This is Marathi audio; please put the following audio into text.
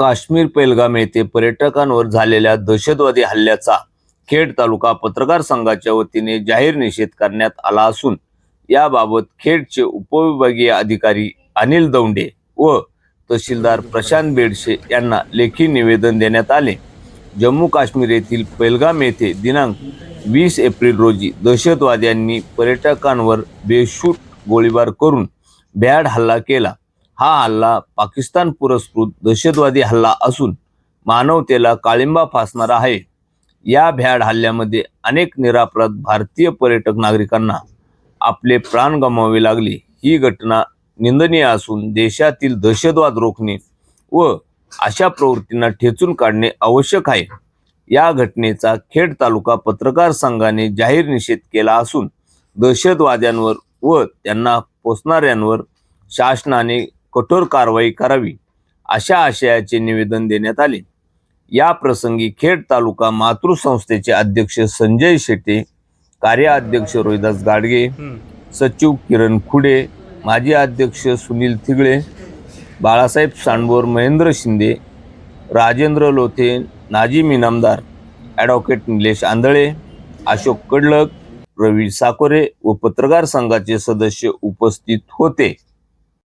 काश्मीर पेलगाम येथे पर्यटकांवर झालेल्या दहशतवादी हल्ल्याचा खेड तालुका पत्रकार संघाच्या वतीने जाहीर निषेध करण्यात आला असून याबाबत खेडचे उपविभागीय अधिकारी अनिल दौंडे व तहसीलदार प्रशांत बेडशे यांना लेखी निवेदन देण्यात आले. जम्मू काश्मीर येथील पेलगाम येथे दिनांक वीस एप्रिल रोजी दहशतवाद्यांनी पर्यटकांवर बेशूट गोळीबार करून भ्याड हल्ला केला. हा हल्ला पाकिस्तान पुरस्कृत दहशतवादी हल्ला असून मानवतेला काळिंबा फासणारा आहे. या भ्याड हल्ल्यामध्ये अनेक निरापराध भारतीय पर्यटक नागरिकांना आपले प्राण गमावे लागले. ही घटना निंदनीय असून देशातील दहशतवाद रोखणे व अशा प्रवृत्तींना ठेचून काढणे आवश्यक आहे. या घटनेचा खेड तालुका पत्रकार संघाने जाहीर निषेध केला असून दहशतवाद्यांवर व त्यांना पोचणाऱ्यांवर शासनाने कठोर कारवाई करावी अशा आशयाचे निवेदन देण्यात आले. या प्रसंगी खेड तालुका मातृसंस्थेचे अध्यक्ष संजय शेटे कार्याध्यक्ष रोहिदास गाडगे सचिव किरण खुडे माजी अध्यक्ष सुनील थिगळे बाळासाहेब सांडवर महेंद्र शिंदे राजेंद्र लोथे नाजिम इनामदार ॲडव्होकेट निलेश आंधळे अशोक कडलक रवी साकोरे व पत्रकार संघाचे सदस्य उपस्थित होते.